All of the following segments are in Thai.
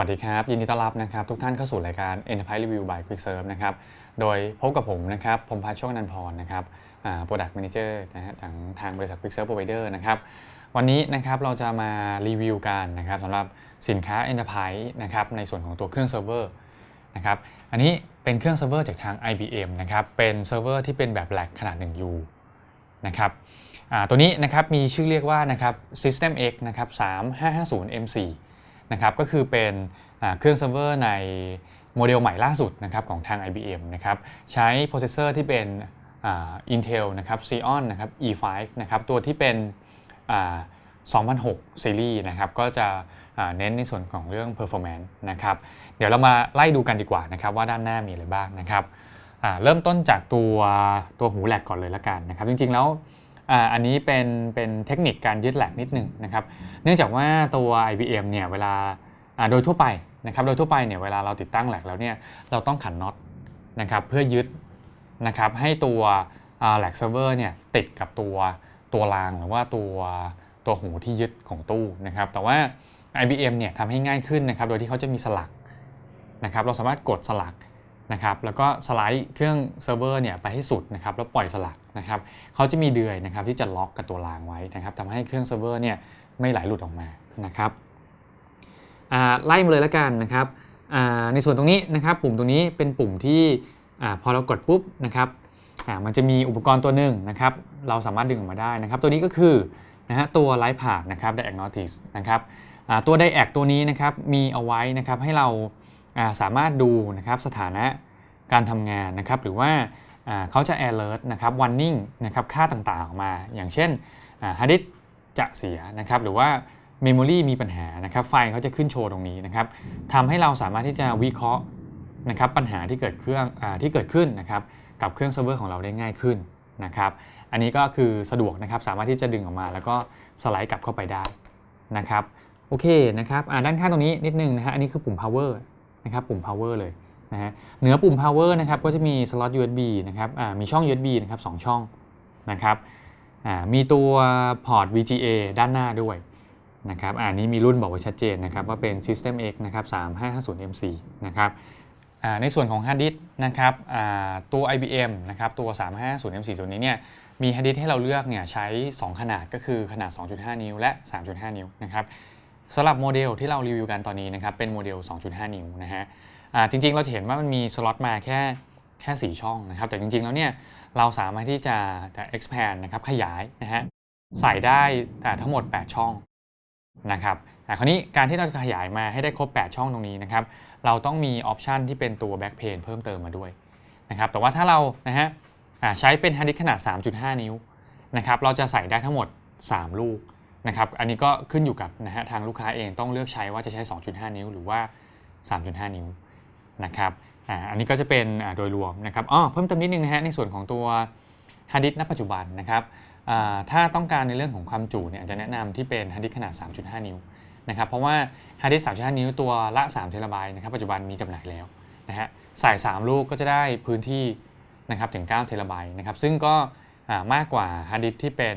วัสดีครับ ยินดีต้อนรับนะครับ ทุกท่านเข้าสู่รายการ Enterprise Review by Quick Serve นะครับ โดยพบกับผมนะครับผมพาโชคนันพรนะครับ Product Manager นะฮะจากทางบริษัท Quick Serve Provider นะครับ วันนี้นะครับเราจะมารีวิวกันนะครับสำหรับสินค้า Enterprise นะครับในส่วนของตัวเครื่องเซิร์ฟเวอร์นะครับ อันนี้เป็นเครื่องเซิร์ฟเวอร์จากทาง IBM นะครับ เป็นเซิร์ฟเวอร์ที่เป็นแบบแลกขนาด 1U นะครับตัวนี้นะครับมีชื่อเรียกว่านะครับ System X นะครับ3550 M4 นะครับก็คือเป็นเครื่องเซิร์ฟเวอร์ในโมเดลใหม่ล่าสุดนะครับของทาง IBM นะครับใช้โปรเซสเซอร์ที่เป็น Intel นะครับ Xeon นะครับ E5 นะครับตัวที่เป็น2006 ซีรีส์นะครับก็จะเน้นในส่วนของเรื่อง performance นะครับเดี๋ยวเรามาไล่ดูกันดีกว่านะครับว่าด้านหน้ามีอะไรบ้างนะครับเริ่มต้นจากตัวตัวหูแหลกก่อนเลยละกันนะครับจริงๆแล้ว อ่าอันนี้เป็นเป็นเทคนิคการยึดแหลกนิดหนึ่งนะครับ เนื่องจากว่าตัว IBM เนี่ยเวลาอ่าโดยทั่วไปนะครับ โดยทั่วไปเนี่ยเวลาเราติดตั้งแหลกแล้วเนี่ยเราต้องขันน็อตนะครับเพื่อยึดนะครับให้ตัวแหลกเซิร์ฟเวอร์เนี่ยติดกับตัวตัวรางหรือว่าตัวตัวหูที่ยึดของตู้นะครับ แต่ว่า IBM เนี่ยทำให้ง่ายขึ้นนะครับ โดยที่เขาจะมีสลักนะครับ เราสามารถกดสลักนะครับ แล้วก็สไลด์เครื่องเซิร์ฟเวอร์เนี่ยไปให้สุดนะครับ แล้วปล่อยสลัก นะครับเขาจะมีเดือยนะครับที่จะล็อกกับตัวรางไว้นะครับทำให้เครื่องเซิร์ฟเวอร์เนี่ยไม่ไหลหลุดออกมานะครับไล่มาเลยแล้วกันนะครับในส่วนตรงนี้นะครับปุ่มตรงนี้เป็นปุ่มที่พอเรากดปุ๊บนะครับมันจะมีอุปกรณ์ตัวหนึ่งนะครับเราสามารถดึงออกมาได้นะครับ ตัวนี้ก็คือนะฮะตัวไลฟ์พาดนะครับ diagnostics นะครับตัว d i a c ตัวนี้นะครับมีเอาไว้นะครับให้เราาสามารถดูนะครับสถานะการทำงานนะครับ หรือว่า เขาจะ alert นะครับ warning นะครับค่าต่างๆออกมา อย่างเช่นฮาร์ดดิสจะเสียนะครับหรือว่า memory มีปัญหานะครับไฟล์เขาจะขึ้นโชว์ตรงนี้นะครับทำให้เราสามารถที่จะวิเคราะห์นะครับปัญหาที่เกิดเครื่องอที่เกิดขึ้นนะครับกับเครื่องเซิร์ฟเวอร์ของเราได้ง่ายขึ้นนะครับอันนี้ก็คือสะดวกนะครับสามารถที่จะดึงออกมา แล้วก็สไลด์กลับเข้าไปได้นะครับโอเคนะครับด้านข้างตรงนี้นิดนึงนะฮะอันนี้คือปุ่ม power นะครับปุ่ม power เลย นะฮะเหนือปุ่ม power นะครับก็จะมีสล็อต USB นะครับมีช่อง USB นะครับ2ช่องนะครับมีตัวพอร์ต VGA ด้านหน้าด้วยนะครับอ่านี้มีรุ่นบอกไว้ชัดเจนนะครับว่าเป็น System X นะครับ 3550 MC นะครับในส่วนของฮาร์ดดิสนะครับตัว IBM นะครับตัว3550 MC ตัวนี้เนี่ยมีฮาร์ดดิสให้เราเลือกเนี่ยใช้ 2 ขนาดก็คือขนาด 2.5 นิ้วและ 3.5 นิ้วนะครับสำหรับโมเดลที่เรารีวิวกันตอนนี้นะครับเป็นโมเดล 2.5 นิ้วนะฮะ จริงๆ เราจะเห็นว่ามันมีสล็อตมาแค่แค่ 4 ช่องนะครับ แต่จริงๆ แล้วเนี่ยเราสามารถที่จะจะ expand นะครับขยายนะฮะใส่ได้แต่ทั้งหมด 8 ช่องนะครับอ่คราวนี้การที่เราจะขยายมาให้ได้ครบ 8 ช่องตรงนี้นะครับ เราต้องมีออปชันที่เป็นตัว back pane เพิ่มเติมมาด้วยนะครับ แต่ว่าถ้าเรานะฮะใช้เป็นฮาร์ดดิสขนาด 3.5 นิ้วนะครับ เราจะใส่ได้ทั้งหมด 3 ลูกนะครับ อันนี้ก็ขึ้นอยู่กับนะฮะทางลูกค้าเองต้องเลือกใช้ว่าจะใช้ 2.5 นิ้ว หรือว่า 3.5 นิ้ว นะครับอันนี้ก็จะเป็นโดยรวมนะครับอ๋อเพิ่มเติมนิดนึงนะฮะในส่วนของตัวฮาร์ดดิสก์ณปัจจุบันนะครับถ้าต้องการในเรื่องของความจุเนี่ยจะแนะนำที่เป็นฮาร์ดดิสก์ขนาด 3.5 นิ้วนะครับเพราะว่าฮาร์ดดิสก์3.5 นิ้วตัวละ3เทราไบต์นะครับปัจจุบันมีจำหน่ายแล้วนะฮะใส่ 3 ลูกก็จะได้พื้นที่นะครับถึง9เทราไบต์นะครับซึ่งก็มากกว่าฮาร์ดดิสก์ที่เป็น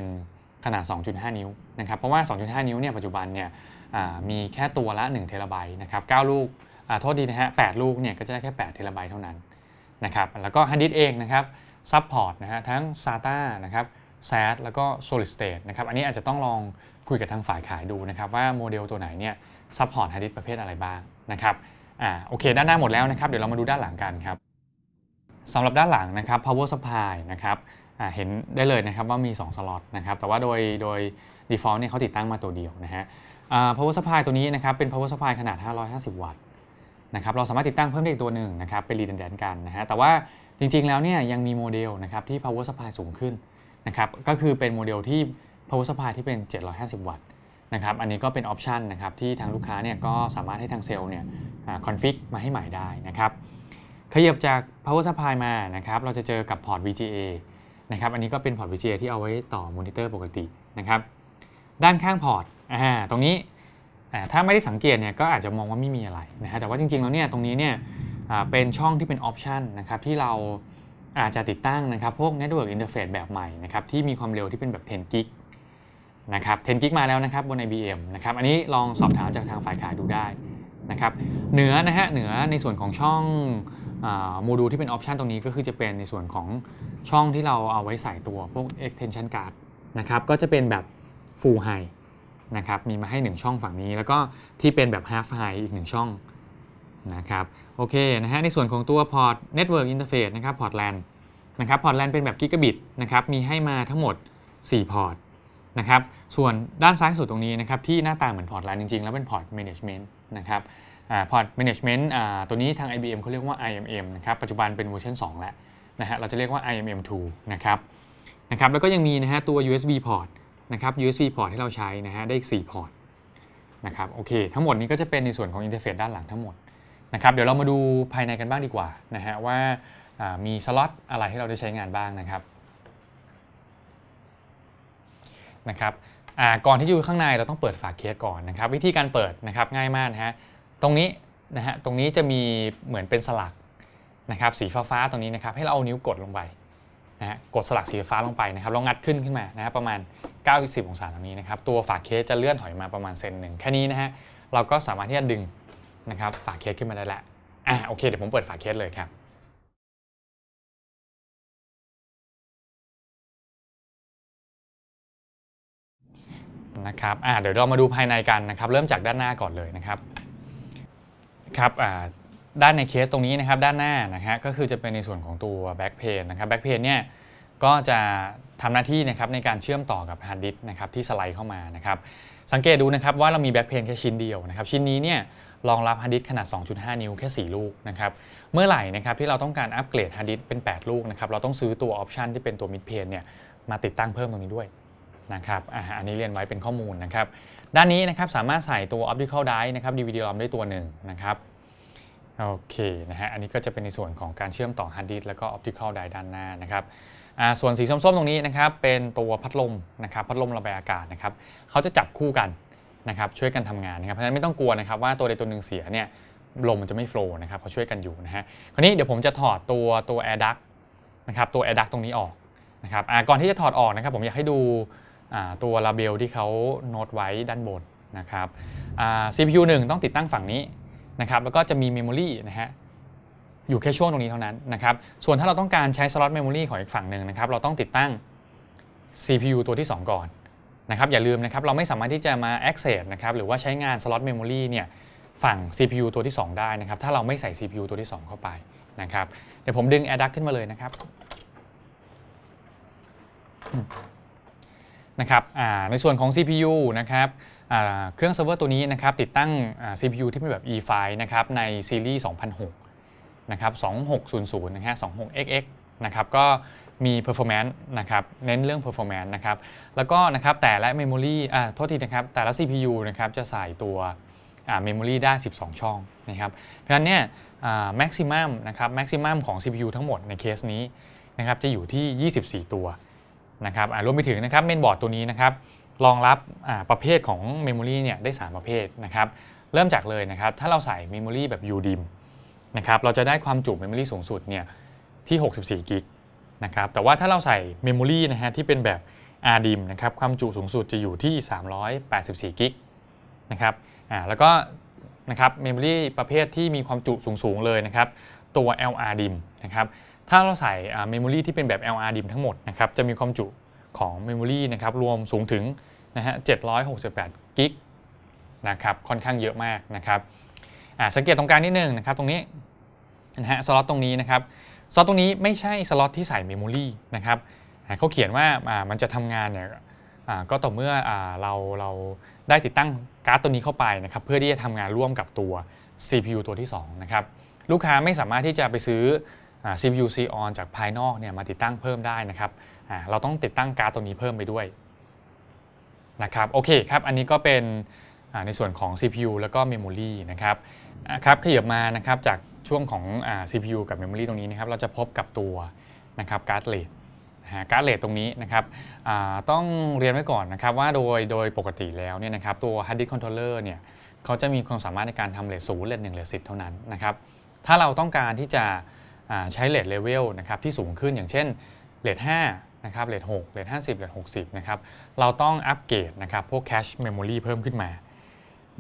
ขนาด 2.5 นิ้วนะครับเพราะว่า 2.5 นิ้วเนี่ยปัจจุบันเนี่ยมีแค่ตัวละ1เทราไบต์นะครับ9ลูก โทษดีนะฮะ8ลูกเนี่ยก็จะได้แค่8เทราไบต์เท่านั้นนะครับแล้วก็ฮาร์ดดิสเองนะครับซัพพอร์ตนะฮะทั้ง SATA นะครับ SAS แล้วก็ Solid State นะครับอันนี้อาจจะต้องลองคุยกับทางฝ่ายขายดูนะครับว่าโมเดลตัวไหนเนี่ยซัพพอร์ตฮาร์ดดิสประเภทอะไรบ้างนะครับอ่าโอเค ด้านหน้าหมดแล้วนะครับ เดี๋ยวเรามาดูด้านหลังกันครับสำหรับด้านหลังนะครับ power supply นะครับอ่าเห็นได้เลยนะครับว่ามี 2 สล็อตนะครับ แต่ว่าโดยโดย default เนี่ยเขาติดตั้งมาตัวเดียวนะฮะอ่า power supply ตัวนี้นะครับเป็น power supply ขนาด 550 วัตต์ นะครับเราสามารถติดตั้งเพิ่มได้อีกตัวหนึ่งนะครับเป็น redundant กันนะฮะแต่ว่าจริงๆแล้วเนี่ยยังมีโมเดลนะครับที่ power supply สูงขึ้นนะครับก็คือเป็นโมเดลที่ power supply ที่เป็น 750 วัตต์นะครับอันนี้ก็เป็นออปชันนะครับที่ทางลูกค้าเนี่ยก็สามารถให้ทางเซลล์เนี่ยคอนฟิกมาให้ใหม่ได้นะครับขยับจาก power supply มานะครับเราจะเจอกับพอร์ต VGA นะครับอันนี้ก็เป็นพอร์ต VGA ที่เอาไว้ต่อมอนิเตอร์ปกตินะครับด้านข้างพอร์ตอ่าตรงนี้ ถ้าไม่ได้สังเกตเนี่ยก็อาจจะมองว่าไม่มีอะไรนะฮะแต่ว่าจริงๆแล้วเนี่ยตรงนี้เนี่ยเป็นช่องที่เป็นออปชันนะครับที่เราอาจจะติดตั้งนะครับพวก Network Interface แบบใหม่นะครับที่มีความเร็วที่เป็นแบบ 10 กิกนะครับ 10 กิกมาแล้วนะครับบน IBM นะครับอันนี้ลองสอบถามจากทางฝ่ายขายดูได้นะครับเหนือนะฮะเหนือในส่วนของช่องโมดูลที่เป็นออปชันตรงนี้ก็คือจะเป็นในส่วนของช่องที่เราเอาไว้ใส่ตัวพวก extension card นะครับก็จะเป็นแบบ full high นะครับมีมาให้ 1 ช่องฝั่งนี้ แล้วก็ที่เป็นแบบ half high อีก 1 ช่องนะครับโอเคนะฮะในส่วนของตัวพอร์ต network interface นะครับพอร์ต LAN นะครับพอร์ต LAN เป็นแบบกิกะบิตนะครับมีให้มาทั้งหมด 4 พอร์ตนะครับส่วนด้านซ้ายสุดตรงนี้นะครับที่หน้าตาเหมือนพอร์ต LAN จริงๆ แล้วเป็นพอร์ต management นะครับพอร์ต management ตัวนี้ทาง IBM เขาเรียกว่า IMM นะครับปัจจุบันเป็นเวอร์ชัน2แล้วนะฮะเราจะเรียกว่า IMM2 นะครับนะครับแล้วก็ยังมีนะฮะตัว USB port นะครับ USB port ที่เราใช้นะฮะได้อีก 4 พอร์ตนะครับโอเคทั้งหมดนี้ก็จะเป็นในส่วนของอินเทอร์เฟซด้านหลังทั้งหมดนะครับเดี๋ยวเรามาดูภายในกันบ้างดีกว่านะฮะว่ามีสล็อตอะไรให้เราได้ใช้งานบ้างนะครับนะครับอ่าก่อนที่จะดูข้างในเราต้องเปิดฝาเคสก่อนนะครับ วิธีการเปิดนะครับง่ายมากนะฮะตรงนี้นะฮะตรงนี้จะมีเหมือนเป็นสลักนะครับสีฟ้าๆตรงนี้นะครับให้เราเอานิ้วกดลงไปนะฮะกดสลักสีฟ้าลงไปนะครับแล้วงัดขึ้นขึ้นมานะฮะประมาณ 90องศาตรงนี้นะครับ ตัวฝาเคสจะเลื่อนถอยมาประมาณเซนหนึ่งแค่นี้นะฮะ เราก็สามารถที่จะดึงนะครับฝาเคสขึ้นมาได้แล้วอะโอเค เดี๋ยวผมเปิดฝาเคสเลยครับนะครับอะเดี๋ยวเรามาดูภายในกันนะครับ เริ่มจากด้านหน้าก่อนเลยนะครับ ครับอ่าด้านในเคสตรงนี้นะครับ ด้านหน้านะฮะ ก็คือจะเป็นในส่วนของตัวแบ็กเพนนะครับ แบ็กเพนเนี่ย ก็จะทำหน้าที่นะครับในการเชื่อมต่อกับฮาร์ดดิสก์นะครับที่สไลด์เข้ามานะครับสังเกตดูนะครับว่าเรามีแบ็กเพนแค่ชิ้นเดียวนะครับชิ้นนี้เนี่ยรองรับฮาร์ดดิสก์ขนาด 2.5 นิ้วแค่ 4 ลูกนะครับเมื่อไหร่นะครับที่เราต้องการอัปเกรดฮาร์ดดิสก์เป็น 8 ลูกนะครับเราต้องซื้อตัวออปชันที่เป็นตัวมิดเพนเนี่ยมาติดตั้งเพิ่มตรงนี้ด้วยนะครับอันนี้เรียนไว้เป็นข้อมูลนะครับด้านนี้นะครับสามารถใส่ตัว optical drive นะครับ DVD ROM ได้ตัวหนึ่งนะครับ โอเคนะฮะ อันนี้ก็จะเป็นในส่วนของการเชื่อมต่อ hard disk แล้วก็ optical drive ด้านหน้านะครับส่วนสีส้มๆตรงนี้นะครับเป็นตัวพัดลมนะครับพัดลมระบายอากาศนะครับเขาจะจับคู่กันนะครับช่วยกันทำงานนะครับเพราะฉะนั้นไม่ต้องกลัวนะครับว่าตัวใดตัวหนึ่งเสียเนี่ยลมมันจะไม่โฟล์นะครับเขาช่วยกันอยู่นะฮะคราวนี้เดี๋ยวผมจะถอดตัวตัว air duct นะครับตัว air duct ตรงนี้ออกนะครับก่อนที่จะถอดออกนะครับผมอยากให้ดูตัวลาเบลที่เขาโน้ตไว้ด้านบนนะครับ CPU 1 ต้องติดตั้งฝั่งนี้ นะครับแล้วก็จะมีเมมโมรีนะฮะอยู่แค่ช่วงตรงนี้เท่านั้นนะครับส่วนถ้าเราต้องการใช้สล็อตเมมโมรีของอีกฝั่งหนึ่งนะครับเราต้องติดตั้ง CPU ตัวที่ 2 ก่อนนะครับอย่าลืมนะครับเราไม่สามารถที่จะมา access นะครับหรือว่าใช้งานสล็อตเมมโมรีเนี่ยฝั่ง CPU ตัวที่ 2 ได้นะครับถ้าเราไม่ใส่ CPU ตัวที่ 2 เข้าไปนะครับเดี๋ยวผมดึง AirDuct ขึ้นมาเลยนะครับนะครับอ่าในส่วนของ CPU นะครับเครื่องเซิร์ฟเวอร์ตัวนี้นะครับติดตั้ง CPU ที่เป็นแบบ E5 นะครับในซีรีส์ 2006 นะครับ 2600 นะฮะ 26xx นะครับก็มี performance นะครับเน้นเรื่อง performance นะครับแล้วก็นะครับแต่ละ memory อ่าโทษทีนะครับแต่ละ CPU นะครับจะใส่ตัวอ่า memory ได้ 12 ช่องนะครับ เพราะฉะนั้นเนี่ยอ่า maximum นะครับ maximum ของ CPU ทั้งหมดในเคสนี้นะครับจะอยู่ที่ 24 ตัวนะครับรวมไปถึงนะครับเมนบอร์ดตัวนี้นะครับ รองรับประเภทของเมมโมรีเนี่ยได้ 3 ประเภทนะครับ เริ่มจากเลยนะครับ ถ้าเราใส่เมมโมรีแบบ UDIM นะครับ เราจะได้ความจุเมมโมรีสูงสุดเนี่ยที่ 64 กิกนะครับ แต่ว่าถ้าเราใส่เมมโมรีนะฮะที่เป็นแบบ RDIM นะครับ ความจุสูงสุดจะอยู่ที่ 384 กิกนะครับอ่าแล้วก็นะครับเมมโมรีประเภทที่มีความจุสูงๆเลยนะครับ ตัว LRDIM นะครับ ถ้าเราใส่เมมโมรีที่เป็นแบบ LRDIM ทั้งหมดนะครับ จะมีความจุ ของเมมโมรีนะครับรวมสูงถึงนะฮะ768กิกนะครับค่อนข้างเยอะมากนะครับสังเกตตรงกลางนิดนึงนะครับตรงนี้นะฮะสล็อตตรงนี้นะครับสล็อตตรงนี้ไม่ใช่สล็อตที่ใส่เมมโมรีนะครับเขาเขียนว่ามันจะทำงานเนี่ยก็ต่อเมื่อเราเราได้ติดตั้งการ์ดตัวนี้เข้าไปนะครับเพื่อที่จะทำงานร่วมกับตัว CPU ตัวที่2นะครับลูกค้าไม่สามารถที่จะไปซื้อ CPU Xeon จากภายนอกเนี่ยมาติดตั้งเพิ่มได้นะครับ เราต้องติดตั้งการ์ดตัวนี้เพิ่มไปด้วยนะครับโอเคครับอันนี้ก็เป็นในส่วนของ CPU แล้วก็ Memory นะครับครับขยับมานะครับจากช่วงของอ CPU กับ Memory ตรงนี้นะครับเราจะพบกับตัวนะครับการ์ดเลทการ์ดเลทตรงนี้นะครับต้องเรียนไว้ก่อนนะครับว่าโดยโดยปกติแล้วเนี่ยนะครับตัว Hard Disk Controller เนี่ยเขาจะมีความสามารถในการทำเลทศูนย์เลทหนึ่งเลทสิเท่านั้นนะครับถ้าเราต้องการที่จะใช้เลทเลเวลนะครับที่สูงขึ้นอย่างเช่นเลท5 นะครับเลท6เลท50เลท60นะครับเราต้องอัปเกรดนะครับพวกแคชเมมโมรีเพิ่มขึ้นมา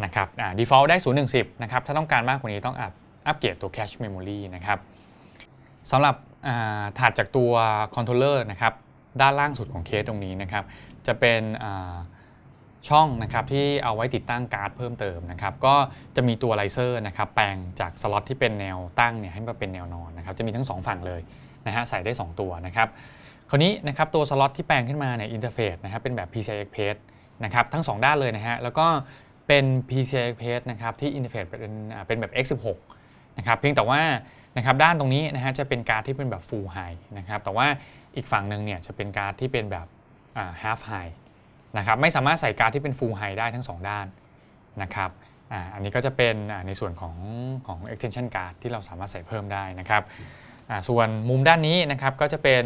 นะครับอ่า default ได้010นะครับถ้าต้องการมากกว่านี้ต้องอัพอัปเกรดตัว cache memory นะครับสำหรับอ่าถัดจากตัว controller นะครับด้านล่างสุดของเคสตรงนี้นะครับ จะเป็นอ่าช่องนะครับที่เอาไว้ติดตั้งการ์ดเพิ่มเติมนะครับ ก็จะมีตัวไลเซอร์นะครับ แปลงจากสล็อตที่เป็นแนวตั้งเนี่ยให้มาเป็นแนวนอนนะครับ จะมีทั้ง 2 ฝั่งเลยนะฮะใส่ได้ 2 ตัวนะครับ ราวนี้นะครับตัวสล็อตที่แปลงขึ้นมาเนี่ยอินเทอร์เฟซนะครับเป็นแบบ PCI Express นะครับทั้ง 2 ด้านเลยนะฮะแล้วก็เป็น PCI Express นะครับที่อินเทอร์เฟซเป็นเป็นแบบ X16 นะครับเพียงแต่ว่านะครับด้านตรงนี้นะฮะจะเป็นการ์ดที่เป็นแบบ Full High นะครับแต่ว่าอีกฝั่งหนึ่งเนี่ยจะเป็นการ์ดที่เป็นแบบ Half High นะครับไม่สามารถใส่การ์ดที่เป็น Full High ได้ทั้ง 2 ด้านนะครับอันนี้ก็จะเป็นในส่วนของของ extension card ที่เราสามารถใส่เพิ่มได้นะครับส่วนมุมด้านนี้นะครับก็จะเป็น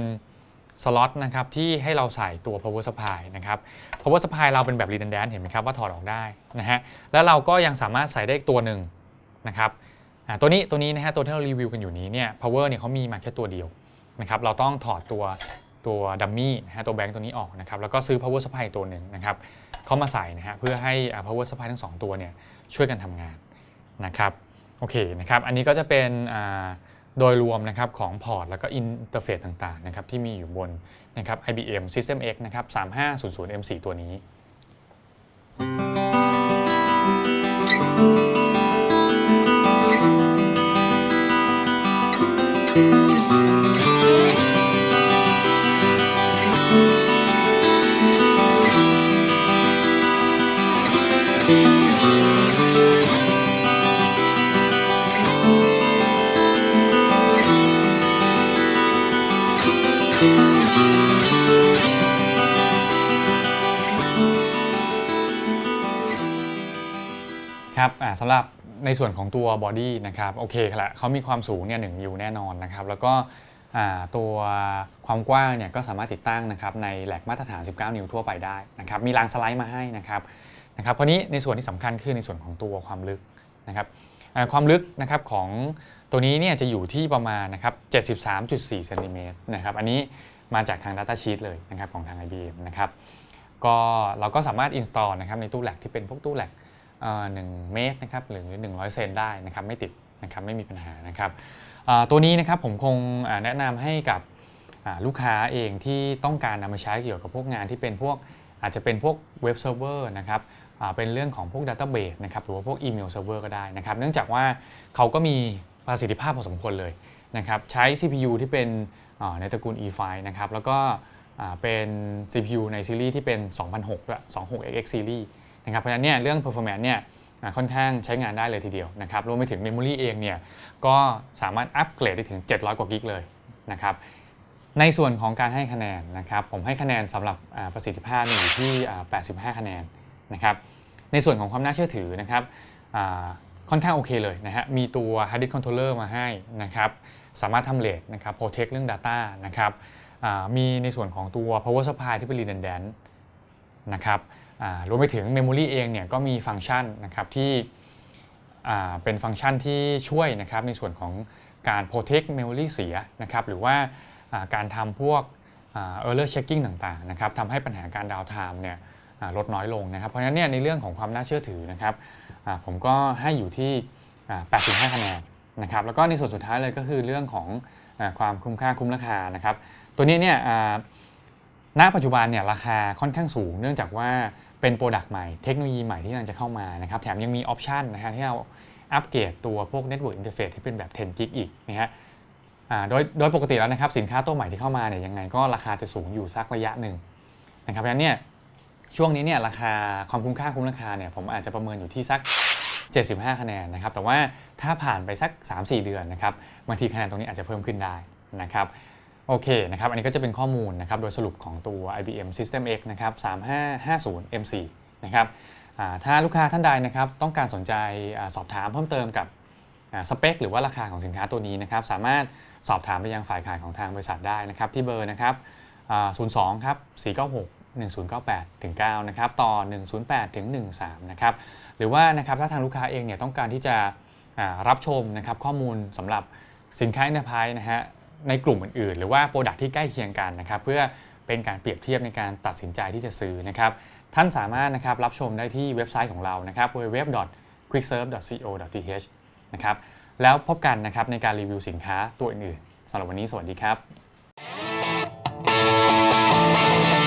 สล็อตนะครับที่ให้เราใส่ตัว power supply นะครับ power supply เราเป็นแบบ redundant เห็นไหมครับว่าถอดออกได้นะฮะแล้วเราก็ยังสามารถใส่ได้ตัวหนึ่งนะครับตัวนี้ตัวนี้นะฮะตัวที่เรารีวิวกันอยู่นี้เนี่ย power เนี่ยเขามีมาแค่ตัวเดียวนะครับเราต้องถอดตัวตัวดัมมี่นะฮะตัวแบงค์ตัวนี้ออกนะครับแล้วก็ซื้อ power supply ตัวหนึ่งนะครับเข้ามาใส่นะฮะเพื่อให้ power supply ทั้งสองตัวเนี่ยช่วยกันทำงานนะครับโอเคนะครับอันนี้ก็จะเป็นอ่า โดยรวมนะครับของพอร์ตแล้วก็อินเทอร์เฟซต่างๆนะครับที่มีอยู่บนนะครับ IBM System X นะครับ 3500 M4 ตัวนี้ครั สำหรับในส่วนของตัวบอดี้นะครับโอเคละเขามีความสูงเนี่ยหนึ่งยูแน่นอนนะครับแล้วก็ตัวความกว้างเนี่ยก็สามารถติดตั้งนะครับในแหลกมาตรฐาน 19 นิ้วทั่วไปได้นะครับมีรางสไลด์มาให้นะครับนะครับคราวนี้ในส่วนที่สำคัญคือในส่วนของตัวความลึกนะครับความลึกนะครับของตัวนี้เนี่ยจะอยู่ที่ประมาณนะครับ73.4เซนติเมตรนะครับอันนี้มาจากทาง Data Sheet เลยนะครับของทาง IBM นะครับก็เราก็สามารถ install นะครับในตู้แหลกที่เป็นพวกตู้แหลก 1 เมตรนะครับหรือ 100 เซนได้นะครับไม่ติดนะครับไม่มีปัญหานะครับตัวนี้นะครับผมคงแนะนำให้กับลูกค้าเองที่ต้องการนำมาใช้เกี่ยวกับพวกงานที่เป็นพวกอาจจะเป็นพวกเว็บเซิร์ฟเวอร์นะครับเป็นเรื่องของพวก Database นะครับหรือว่าพวกอีเมลเซิร์ฟเวอร์ก็ได้นะครับ เนื่องจากว่าเขาก็มีประสิทธิภาพพอสมควรเลยนะครับใช้ CPU ที่เป็นในตระกูล E5 นะครับแล้วก็เป็น CPU ในซีรีส์ที่เป็น 2006ด้วย 26xx series นะครับเพราะฉะนั้นเนี่ยเรื่อง performance เนี่ยค่อนข้างใช้งานได้เลยทีเดียวนะครับรวมไปถึง Memory เองเนี่ยก็สามารถอัปเกรดได้ถึง 700 กว่ากิกเลยนะครับในส่วนของการให้คะแนนนะครับผมให้คะแนนสำหรับประสิทธิภาพอยู่ที่ 85 คะแนนนะครับในส่วนของความน่าเชื่อถือนะครับค่อนข้างโอเคเลยนะฮะมีตัว Hard Disk Controller มาให้นะครับสามารถทำเลทนะครับ protect เรื่อง Data นะครับมีในส่วนของตัว power supply ที่เป็น redundant นะครับ รวมไปถึง Memory เองเนี่ยก็มีฟังก์ชันนะครับที่เป็นฟังก์ชันที่ช่วยนะครับในส่วนของการ protect memory เสียนะครับหรือว่าการทำพวกอ่า error checking ต่างๆนะครับทำให้ปัญหาการดาวน์ไทม์เนี่ยลดน้อยลงนะครับ เพราะฉะนั้นเนี่ยในเรื่องของความน่าเชื่อถือนะครับผมก็ให้อยู่ที่ 85 คะแนนนะครับแล้วก็ในส่วนสุดท้ายเลยก็คือเรื่องของอความคุ้มค่าคุ้มราคานะครับ ตัวนี้เนี่ย ณปัจจุบันเนี่ยราคาค่อนข้างสูง เนื่องจากว่าเป็นโปรดักต์ใหม่เทคโนโลยีใหม่ที่กำลังจะเข้ามานะครับแถมยังมีออปชันนะฮะที่เราอัปเกรดตัวพวก Network Interface ที่เป็นแบบ 10 g b อีกนะฮะอ่าโดยโดยปกติแล้วนะครับสินค้าตัวใหม่ที่เข้ามาเนี่ยยังไงก็ราคาจะสูงอยู่สักระยะหนึ่งนะครับเพราะฉะนั้นเนี่ยช่วงนี้เนี่ยราคาความคุ้มค่าคุ้มราคาเนี่ยผมอาจจะประเมินอยู่ที่สัก 75 คะแนนนะครับแต่ว่าถ้าผ่านไปสัก 3-4 เดือนนะครับบางทีคะแนนตรงนี้อาจจะเพิ่มขึ้นได้นะครับ โอเคนะครับอันนี้ก็จะเป็นข้อมูลนะครับโดยสรุปของตัว IBM System X นะครับ3550 M4 นะครับถ้าลูกค้าท่านใดนะครับต้องการสนใจอสอบถามเพิ่มเติมกับสเปคหรือว่าราคาของสินค้าตัวนี้นะครับสามารถสอบถามไปยังฝ่ายขายของทางบริษัทได้นะครับที่เบอร์นะครับ02ครับ496 1098ถึง9นะครับต่อ 108ถึง13นะครับหรือว่านะครับถ้าทางลูกค้าเองเนี่ยต้องการที่จะรับชมนะครับข้อมูลสำหรับสินค้า Enterprise นะฮะ ในกลุ่มอื่นๆ หรือว่าโปรดักที่ใกล้เคียงกันนะครับเพื่อเป็นการเปรียบเทียบในการตัดสินใจที่จะซื้อนะครับท่านสามารถนะครับรับชมได้ที่เว็บไซต์ของเรานะครับ www.quickserve.co.th นะครับแล้วพบกันนะครับในการรีวิวสินค้าตัวอื่นๆสำหรับวันนี้สวัสดีครับ